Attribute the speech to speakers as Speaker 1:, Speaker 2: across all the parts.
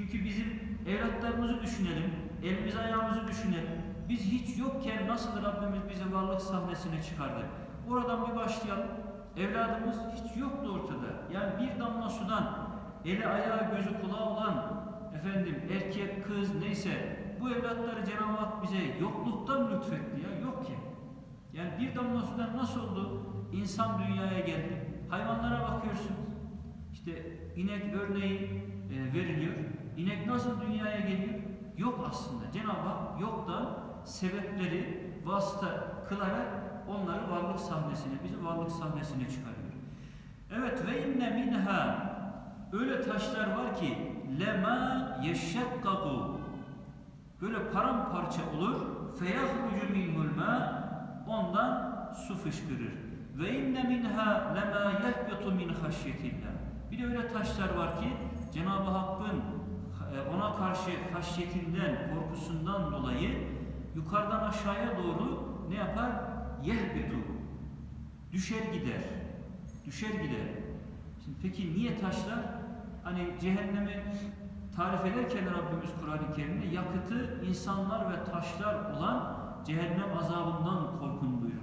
Speaker 1: Çünkü bizim evlatlarımızı düşünelim, elimiz ayağımızı düşünelim. Biz hiç yokken nasıl Rabbimiz bizi varlık sahnesine çıkardı? Oradan bir başlayalım. Evladımız hiç yoktu ortada. Yani bir damla sudan eli ayağı gözü kulağı olan efendim erkek kız neyse bu evlatları Cenab-ı Hak bize yokluktan lütfetti ya yok ki. Yani bir damla sudan nasıl oldu? İnsan dünyaya geldi. Hayvanlara bakıyorsunuz. İşte inek örneği e, veriliyor. İnek nasıl dünyaya geliyor? Yok aslında. Cenab-ı Hak yoktan sebepleri vasıta kılarak onları varlık sahnesine, bizi varlık sahnesine çıkarıyor. Evet ve inne minha öyle taşlar var ki lema yeşşekkaku böyle paramparça olur feyahrucu minhul ma ondan su fışkırır. Ve inne minha lema yehbetu min haşyetillah. Bir de öyle taşlar var ki Cenab-ı Hakk'ın ona karşı haşyetinden, korkusundan dolayı yukarıdan aşağıya doğru ne yapar? Yehbetu. Düşer gider. Düşer gider. Şimdi peki niye taşlar? Hani cehennemi tarif ederken Rabbimiz Kur'an-ı Kerim'de yakıtı insanlar ve taşlar olan cehennem azabından korkun buyuruyor.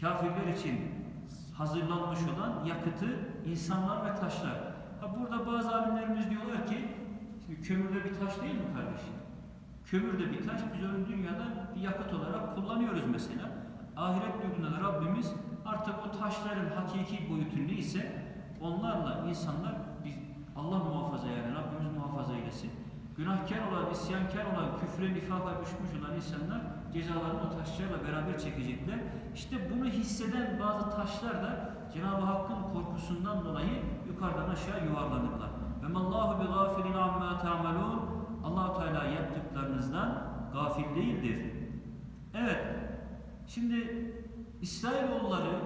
Speaker 1: Kafirler için hazırlanmış olan yakıtı insanlar ve taşlar. Ha burada bazı alimlerimiz diyorlar ki kömür de bir taş değil mi kardeşim? Kömür de bir taş. Biz onu dünyada bir yakıt olarak kullanıyoruz mesela. Ahiret yurdunda da Rabbimiz artık o taşların hakiki boyutu neyse onlarla insanlar biz Allah muhafaza yani Rabbimiz muhafaza eylesin. Günahkar olan, isyankar olan, küfre, nifaka düşmüş olan insanlar cezalarını o taşlarla beraber çekecekler. İşte bunu hisseden bazı taşlar da Cenab-ı Hakk'ın korkusundan dolayı yukarıdan aşağı yuvarlanırlar. Ve mallahu bi gafilin amma ta'malun. Allah Teala yaptıklarınızdan gafil değildir. Evet. Şimdi İsrailoğulları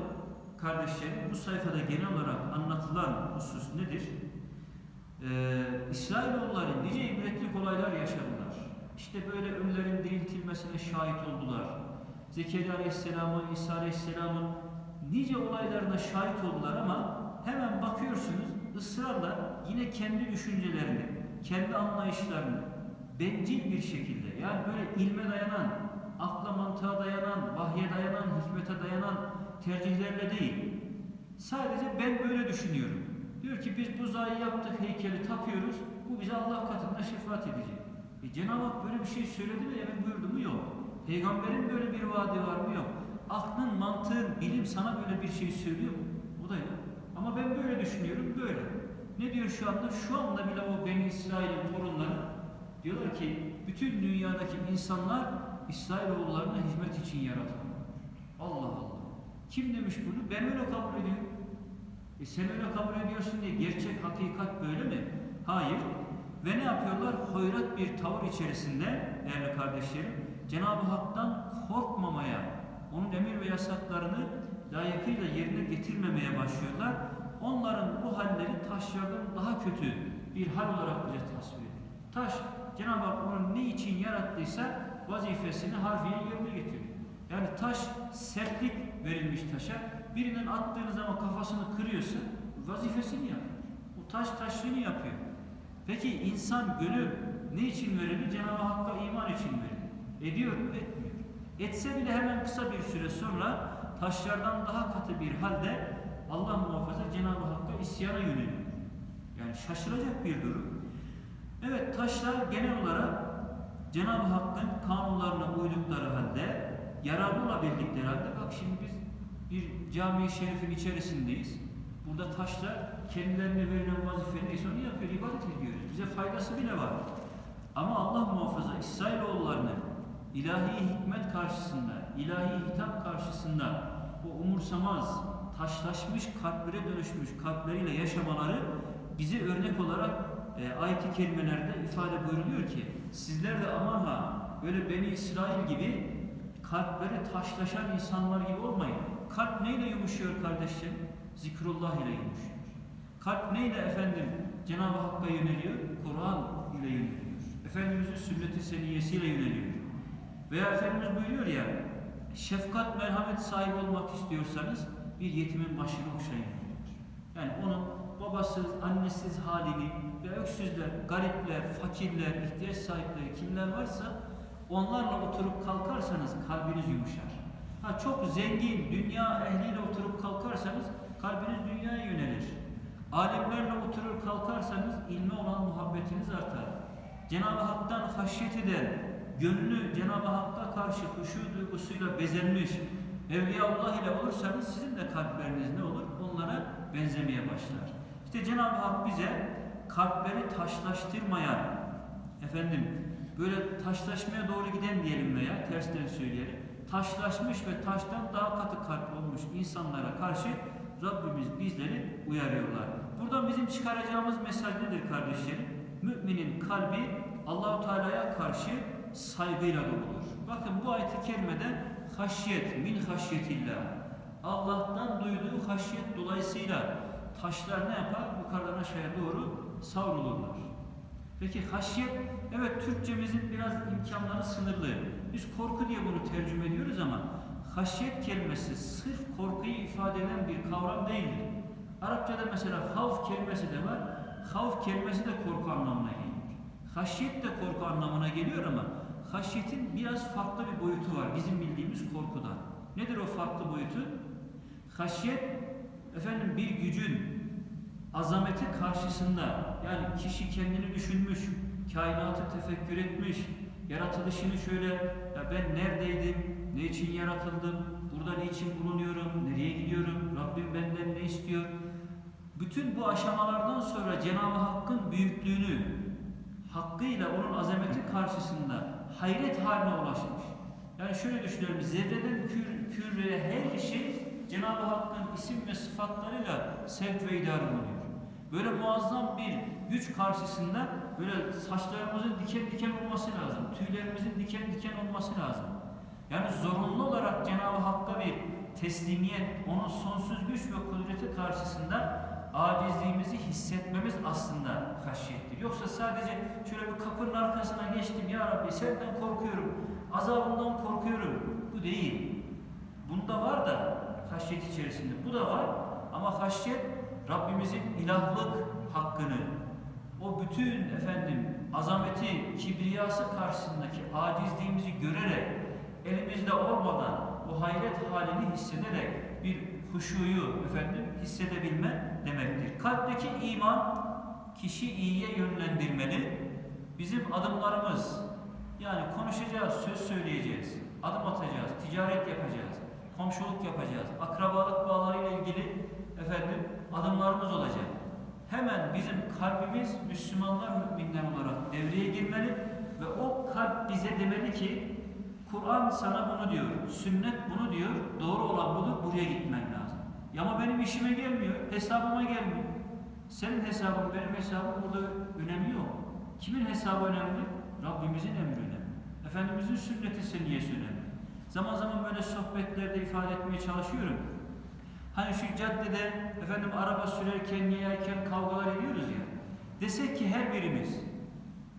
Speaker 1: kardeşlerim bu sayfada genel olarak anlatılan husus nedir? Ee, İsrailoğulları nice ibretlik olaylar yaşadılar. İşte böyle ölülerin diriltilmesine şahit oldular. Zekeriya Aleyhisselam'ın, İsa Aleyhisselam'ın nice olaylarına şahit oldular ama hemen bakıyorsunuz ısrarla yine kendi düşüncelerini, kendi anlayışlarını bencil bir şekilde yani böyle ilme dayanan, akla mantığa dayanan, vahye dayanan, hikmete dayanan tercihlerle değil. Sadece ben böyle düşünüyorum. Diyor ki biz buzayı yaptık, heykeli tapıyoruz. Bu bize Allah katında şefaat edecek. E Cenab-ı Hak böyle bir şey söyledi mi, evet buyurdu mu? Yok. Peygamberin böyle bir vaadi var mı? Yok. Aklın, mantığın, bilim sana böyle bir şey söylüyor mu? O da yok. Ama ben böyle düşünüyorum, böyle. Ne diyor şu anda? Şu anda bile o Beni İsrail'in torunları diyorlar ki bütün dünyadaki insanlar İsrailoğullarına hizmet için yaratılmış. Allah Allah. Kim demiş bunu? Ben öyle kabul ediyorum. E sen öyle kabul ediyorsun diye gerçek hakikat böyle mi? Hayır. Ve ne yapıyorlar? Hoyrat bir tavır içerisinde değerli kardeşlerim Cenab-ı Hak'tan korkmamaya, onun emir ve yasaklarını layıkıyla yerine getirmemeye başlıyorlar. Onların bu halleri taşlardan daha kötü bir hal olarak bize tasvir ediyor. Taş, Cenab-ı Hak onu ne için yarattıysa vazifesini harfiyen yerine getiriyor. Yani taş sertlik verilmiş taşa. Birinin attığınız zaman kafasını kırıyorsa vazifesini yapıyor. O taş taşlığını yapıyor. Peki insan gönül ne için verilir? Cenab-ı Hakk'a iman için verilir. Ediyor mu? Etmiyor. Etse bile hemen kısa bir süre sonra taşlardan daha katı bir halde Allah muhafaza Cenab-ı Hakk'a isyana yöneliyor. Yani şaşıracak bir durum. Evet taşlar genel olarak Cenab-ı Hakk'ın kanunlarına uydukları halde yararlı olabildikleri halde bak şimdi biz bir cami-i şerifin içerisindeyiz. Burada taşlar kendilerine verilen vazife neyse onu yapıyor, ibadet ediyoruz. Bize faydası bile var. Ama Allah muhafaza İsrailoğullarının ilahi hikmet karşısında, ilahi hitap karşısında o umursamaz, taşlaşmış, kalplere dönüşmüş kalpleriyle yaşamaları bize örnek olarak e, ayet-i kerimelerde ifade buyuruluyor ki sizler de aman ha böyle Beni İsrail gibi kalpleri taşlaşan insanlar gibi olmayın. Kalp neyle yumuşuyor kardeşlerim? Zikrullah ile yumuşuyor. Kalp neyle efendim Cenab-ı Hakk'a yöneliyor? Kur'an ile yöneliyor. Efendimizin sünneti seniyesiyle yöneliyor. Veya Efendimiz buyuruyor ya şefkat, merhamet sahibi olmak istiyorsanız bir yetimin başını okşayın diyor. Yani onun babasız, annesiz halini ve öksüzler, garipler, fakirler, ihtiyaç sahipleri kimler varsa onlarla oturup kalkarsanız kalbiniz yumuşar. Ha çok zengin, dünya ehliyle oturup kalkarsanız kalbiniz dünyaya yönelir. Alimlerle oturur kalkarsanız ilme olan muhabbetiniz artar. Cenab-ı Hak'tan haşyet eden, gönlü Cenab-ı Hakk'a karşı huşu duygusuyla bezenmiş, Evliyaullah ile olursanız sizin de kalpleriniz ne olur? Onlara benzemeye başlar. İşte Cenab-ı Hak bize kalpleri taşlaştırmayan, efendim böyle taşlaşmaya doğru giden diyelim veya tersten söyleyelim, taşlaşmış ve taştan daha katı kalp olmuş insanlara karşı Rabbimiz bizleri uyarıyorlar. Buradan bizim çıkaracağımız mesaj nedir kardeşlerim? Müminin kalbi Allahu Teala'ya karşı saygıyla doludur. Bakın bu ayet-i kerimede haşyet, min haşyetillah. Allah'tan duyduğu haşyet dolayısıyla taşlar ne yapar? Yukarıdan aşağıya doğru savrulurlar. Peki haşyet, evet Türkçemizin biraz imkanları sınırlı. Biz korku diye bunu tercüme ediyoruz ama haşyet kelimesi sırf korkuyu ifade eden bir kavram değildir. Arapçada mesela havf kelimesi de var. Havf kelimesi de korku anlamına geliyor. Haşyet de korku anlamına geliyor ama haşyetin biraz farklı bir boyutu var bizim bildiğimiz korkudan. Nedir o farklı boyutu? Haşyet efendim bir gücün azameti karşısında yani kişi kendini düşünmüş, kainatı tefekkür etmiş, yaratılışını şöyle ya ben neredeydim, ne için yaratıldım, burada niçin bulunuyorum, nereye gidiyorum, Rabbim benden ne istiyor? Bütün bu aşamalardan sonra Cenab-ı Hakk'ın büyüklüğünü, hakkıyla onun azameti karşısında hayret haline ulaşmış. Yani şöyle düşünüyorum, zerreden kür, küreye her şey Cenab-ı Hakk'ın isim ve sıfatlarıyla sevk ve idare oluyor. Böyle muazzam bir güç karşısında böyle saçlarımızın diken diken olması lazım, tüylerimizin diken diken olması lazım. Yani zorunlu olarak Cenab-ı Hakk'a bir teslimiyet, onun sonsuz güç ve kudreti karşısında acizliğimizi hissetmemiz aslında haşiyettir. Yoksa sadece şöyle bir kapının arkasına geçtim ya Rabbi senden korkuyorum, azabından korkuyorum. Bu değil. Bunda var da haşyet içerisinde. Bu da var ama haşyet Rabbimizin ilahlık hakkını, o bütün efendim azameti, kibriyası karşısındaki acizliğimizi görerek, elimizde olmadan o hayret halini hissederek bir huşuyu efendim hissedebilme demektir. Kalpteki iman kişi iyiye yönlendirmeli. Bizim adımlarımız yani konuşacağız, söz söyleyeceğiz, adım atacağız, ticaret yapacağız, komşuluk yapacağız, akrabalık bağlarıyla ilgili efendim adımlarımız olacak. Hemen bizim kalbimiz Müslümanlar müminler olarak devreye girmeli ve o kalp bize demeli ki Kur'an sana bunu diyor, sünnet bunu diyor, doğru olan budur, buraya gitmen lazım. Ya ama benim işime gelmiyor, hesabıma gelmiyor. Senin hesabın, benim hesabım burada önemi yok. Kimin hesabı önemli? Rabbimizin emri önemli. Efendimizin sünneti seniyesi önemli. Zaman zaman böyle sohbetlerde ifade etmeye çalışıyorum. Hani şu caddede efendim araba sürerken, yerken kavgalar ediyoruz ya. Desek ki her birimiz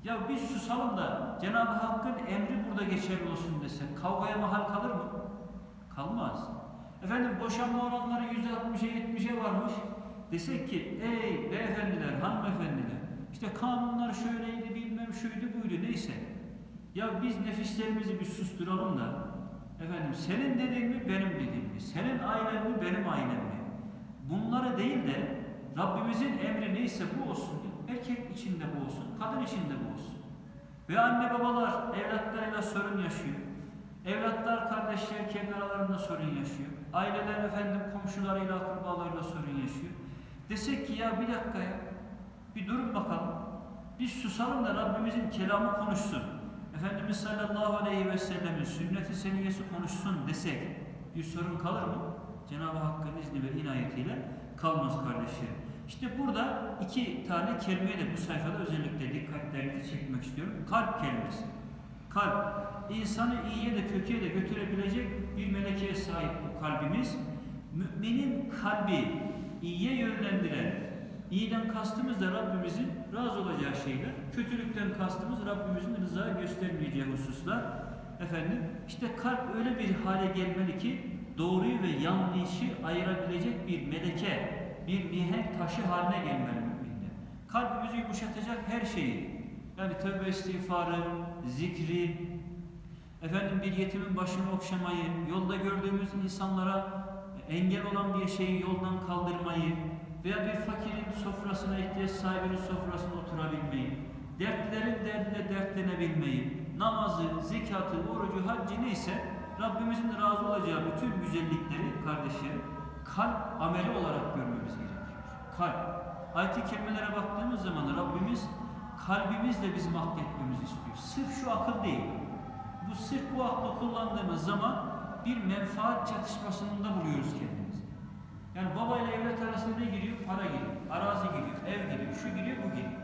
Speaker 1: ya biz susalım da Cenab-ı Hakk'ın emri burada geçerli olsun desek kavgaya mahal kalır mı? Kalmaz. Efendim boşanma oranları yüzde 60'a 70'e varmış. Desek ki ey beyefendiler, hanımefendiler işte kanunlar şöyleydi bilmem şuydu buydu neyse. Ya biz nefislerimizi bir susturalım da efendim senin dediğin mi benim dediğim mi? Senin ailen mi benim ailem mi? Bunları değil de Rabbimizin emri neyse bu olsun. Erkek içinde bu olsun, kadın içinde bu olsun. Ve anne babalar evlatlarıyla sorun yaşıyor. Evlatlar kardeşler kendi aralarında sorun yaşıyor. Aileler efendim komşularıyla, akrabalarıyla sorun yaşıyor. Desek ki ya bir dakika ya, bir durun bakalım. Biz susalım da Rabbimizin kelamı konuşsun. Efendimiz sallallahu aleyhi ve sellemin sünneti seniyesi konuşsun desek bir sorun kalır mı? Cenab-ı Hakk'ın izni ve inayetiyle kalmaz kardeşlerim. İşte burada iki tane kelimeyi de bu sayfada özellikle dikkatlerinizi çekmek istiyorum. Kalp kelimesi. Kalp, insanı iyiye de kötüye de götürebilecek bir melekeye sahip bu kalbimiz. Müminin kalbi iyiye yönlendiren, iyiden kastımız da Rabbimizin razı olacağı şeyler, kötülükten kastımız Rabbimizin rıza göstermeyeceği hususlar. Efendim, işte kalp öyle bir hale gelmeli ki doğruyu ve yanlışı ayırabilecek bir meleke, bir mihenk taşı haline gelmeli müminde. kalbimizi yumuşatacak her şeyi, yani tövbe istiğfarı, zikri, efendim bir yetimin başını okşamayı, yolda gördüğümüz insanlara engel olan bir şeyi yoldan kaldırmayı veya bir fakirin sofrasına, ihtiyaç sahibinin sofrasına oturabilmeyi, dertlerin derdine dertlenebilmeyi, namazı, zekatı, orucu, haccı neyse Rabbimizin razı olacağı bütün güzellikleri kardeşlerim kalp ameli olarak görmemiz gerekiyor. Kalp. Ayet-i kerimelere baktığımız zaman Rabbimiz kalbimizle bizim akletmemizi istiyor. Sırf şu akıl değil. Bu sırf bu aklı kullandığımız zaman bir menfaat çatışmasında buluyoruz kendimizi. Yani baba ile evlat arasında ne giriyor? Para giriyor, arazi giriyor, ev giriyor, şu giriyor, bu giriyor.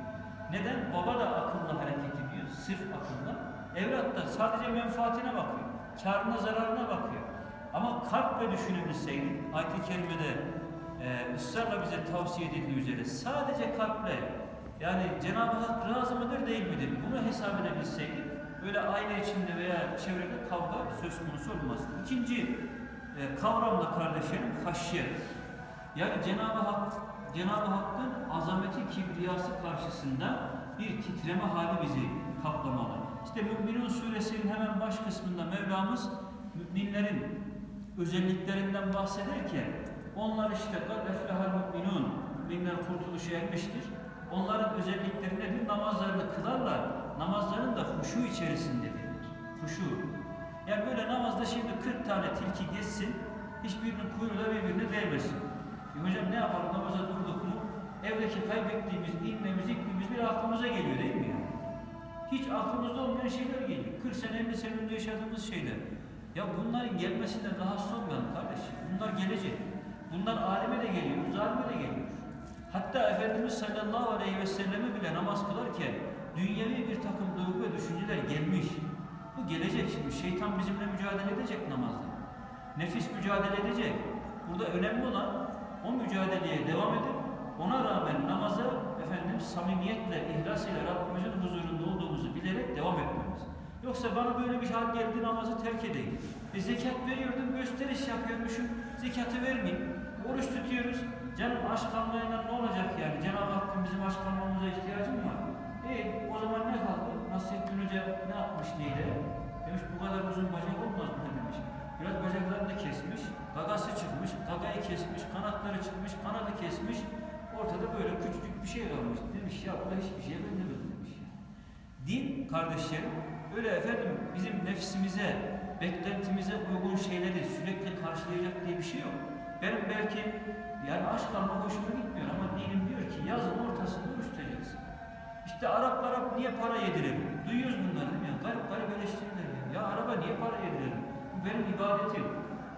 Speaker 1: Neden? Baba da akılla hareket ediyor, sırf akılla. Evlat da sadece menfaatine bakıyor, karına zararına bakıyor. Ama kalple düşünebilseydik, ayet-i kerimede e, ısrarla bize tavsiye edildiği üzere sadece kalple yani Cenab-ı Hak razı mıdır değil midir? Bunu hesap edebilseydik böyle aile içinde veya çevrede kavga söz konusu olmazdı. İkinci e, kavram da kardeşlerim haşyet. Yani Cenab-ı Hak Cenab-ı Hakk'ın azameti kibriyası karşısında bir titreme hali bizi kaplamalı. İşte Müminun suresinin hemen baş kısmında Mevlamız müminlerin özelliklerinden bahsederken onlar işte kad eflehal müminun müminler kurtuluşa ermiştir. Onların özellikleri nedir? Namazlarını kılarlar. Namazların da huşu içerisindedir. Huşu. Yani böyle namazda şimdi 40 tane tilki geçsin, hiçbirinin kuyruğu da birbirine değmesin. E hocam ne yapalım namaza durduk mu? Evdeki kaybettiğimiz inmemiz, ikmimiz bir aklımıza geliyor değil mi yani? Hiç aklımızda olmayan şeyler geliyor. 40 sene 50 sene önce yaşadığımız şeyler. Ya bunların gelmesinden rahatsız olmayalım kardeşim. Bunlar gelecek. Bunlar aleme de geliyor, zalime de geliyor. Hatta Efendimiz sallallahu aleyhi ve selleme bile namaz kılarken dünyevi bir takım duygu ve düşünceler gelmiş. Bu gelecek şimdi. Şeytan bizimle mücadele edecek namazda. Nefis mücadele edecek. Burada önemli olan o mücadeleye devam edip ona rağmen namaza efendim samimiyetle, ihlasıyla Rabbimizin huzurunda olduğumuzu bilerek devam etmemiz. Yoksa bana böyle bir hal geldi namazı terk edeyim. E zekat veriyordum, gösteriş yapıyormuşum, zekatı vermeyeyim. Oruç tutuyoruz. Canım aşk kalmayla ne olacak yani? Cenab-ı Hakk'ın bizim aşk kalmamıza ihtiyacı mı var? E o zaman ne kaldı? Nasrettin Hoca ne yapmış neyde? Demiş bu kadar uzun bacak olmaz mı demiş. Biraz bacaklarını kesmiş, gagası çıkmış, gagayı kesmiş, kanatları çıkmış, kanadı kesmiş. Ortada böyle küçücük bir şey kalmış. Demiş ya bu da hiçbir şeye benzemez demiş. Din kardeşlerim öyle efendim bizim nefsimize, beklentimize uygun şeyleri sürekli karşılayacak diye bir şey yok. Benim belki yani aşk alma hoşuma gitmiyor ama dinim diyor ki yazın ortasında oruç. İşte Arap Arap niye para yedirelim? Duyuyoruz bunları? Ya, garip garip eleştiriler ya. Ya araba niye para yedirelim? Bu benim ibadetim.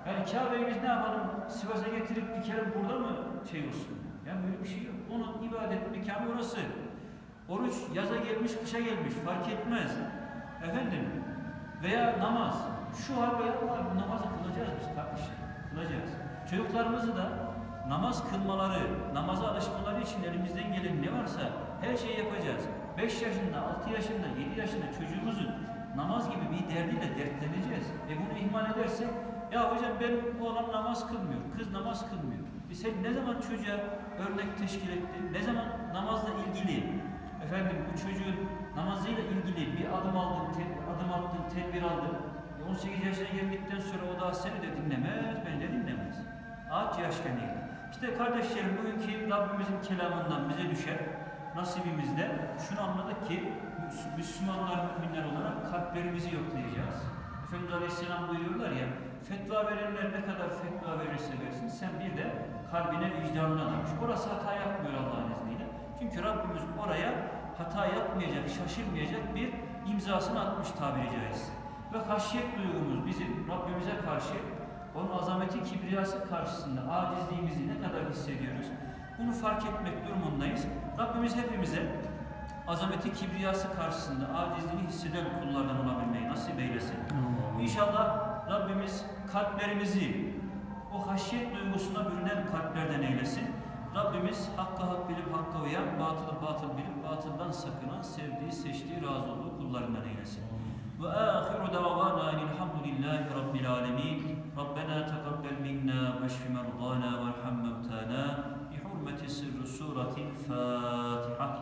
Speaker 1: Yani Kabe'yi biz ne yapalım? Sivas'a getirip bir kere burada mı şey olsun? Yani böyle bir şey yok. Onun ibadet mekanı orası. Oruç yaza gelmiş, kışa gelmiş fark etmez. Efendim veya namaz. Şu hal veya bu hal namazı kılacağız biz kardeşler. Kılacağız. Çocuklarımızı da namaz kılmaları, namaza alışmaları için elimizden gelen ne varsa her şeyi yapacağız. 5 yaşında, 6 yaşında, 7 yaşında çocuğumuzun namaz gibi bir derdiyle dertleneceğiz. E bunu ihmal edersek, ya hocam benim oğlan namaz kılmıyor, kız namaz kılmıyor. E sen ne zaman çocuğa örnek teşkil ettin, ne zaman namazla ilgili, efendim bu çocuğun namazıyla ilgili bir adım aldın, te- adım attın, tedbir aldın. E 18 yaşına geldikten sonra o da seni de dinlemez, beni de dinlemez. Ağaç yaşkanıyla. İşte kardeşlerim bugünkü Rabbimizin kelamından bize düşen nasibimizde şunu anladık ki Müs- Müslümanlar, müminler olarak kalplerimizi yoklayacağız. Efendimiz Aleyhisselam buyuruyorlar ya, fetva verenler ne kadar fetva verirse versin, sen bir de kalbine, vicdanına danış. Orası hata yapmıyor Allah'ın izniyle. Çünkü Rabbimiz oraya hata yapmayacak, şaşırmayacak bir imzasını atmış tabiri caizse. Ve haşyet duygumuz bizim Rabbimize karşı onun azameti kibriyası karşısında acizliğimizi ne kadar hissediyoruz? Bunu fark etmek durumundayız. Rabbimiz hepimize azameti kibriyası karşısında acizliğini hisseden kullardan olabilmeyi nasip eylesin. İnşallah Rabbimiz kalplerimizi o haşyet duygusuna bürünen kalplerden eylesin. Rabbimiz hakka hak bilip hakka uyan, batılı batıl bilip batıldan sakınan, sevdiği, seçtiği, razı olduğu kullarından eylesin. Ve ahiru davana elhamdülillahi rabbil alemin. ربنا تقبل منا واشف مرضانا وارحم موتانا. بحرمة سر السورة الفاتحة.